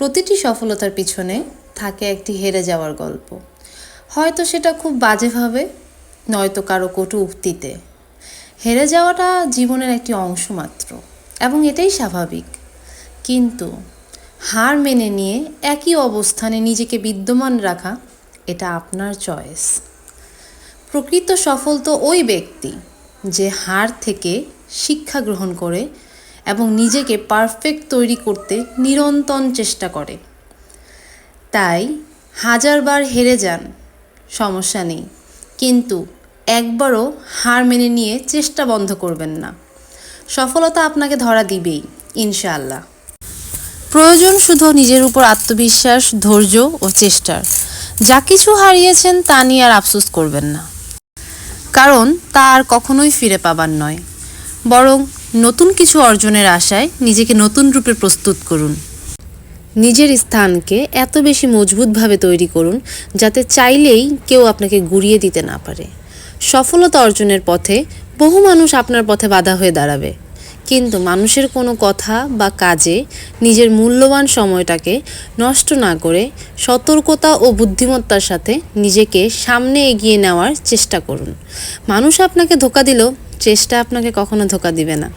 প্রতিটি সফলতার পিছনে থাকে একটি হেরে যাওয়ার গল্প। হয়তো সেটা খুব বাজেভাবে, নয়তো কারও কটু উক্তিতে। হেরে যাওয়াটা জীবনের একটি অংশ মাত্র, এবং এটাই স্বাভাবিক। কিন্তু হার মেনে নিয়ে একই অবস্থানে নিজেকে বিদ্যমান রাখা, এটা আপনার চয়েস। প্রকৃত সফল তো ওই ব্যক্তি যে হার থেকে শিক্ষা গ্রহণ করে এবং নিজেকে পারফেক্ট তৈরি করতে নিরন্তর চেষ্টা করে। তাই হাজারবার হেরে যান, সমস্যা নেই। কিন্তু একবারও হার মেনে নিয়ে চেষ্টা বন্ধ করবেন না। সফলতা আপনাকে ধরা দিবেই, ইনশাআল্লাহ। প্রয়োজন শুধু নিজের উপর আত্মবিশ্বাস, ধৈর্য ও চেষ্টার যা কিছু হারিয়েছেন তা নিয়ে আর আফসোস করবেন না। কারণ তা আর কখনোই ফিরে পাবার নয়। বরং নতুন কিছু অর্জনের আশায় নিজেকে নতুন রূপে প্রস্তুত করুন। নিজের স্থানকে এত বেশি মজবুতভাবে তৈরি করুন যাতে চাইলেই কেউ আপনাকে গুড়িয়ে দিতে না পারে। সফলতা অর্জনের পথে বহু মানুষ আপনার পথে বাধা হয়ে দাঁড়াবে। কিন্তু মানুষের কোনো কথা বা কাজে নিজের মূল্যবান সময়টাকে নষ্ট না করে সতর্কতা ও বুদ্ধিমত্তার সাথে নিজেকে সামনে এগিয়ে নেওয়ার চেষ্টা করুন। মানুষ আপনাকে ধোকা দিলেও চেষ্টা আপনাকে কখনো ধোকা দিবে না।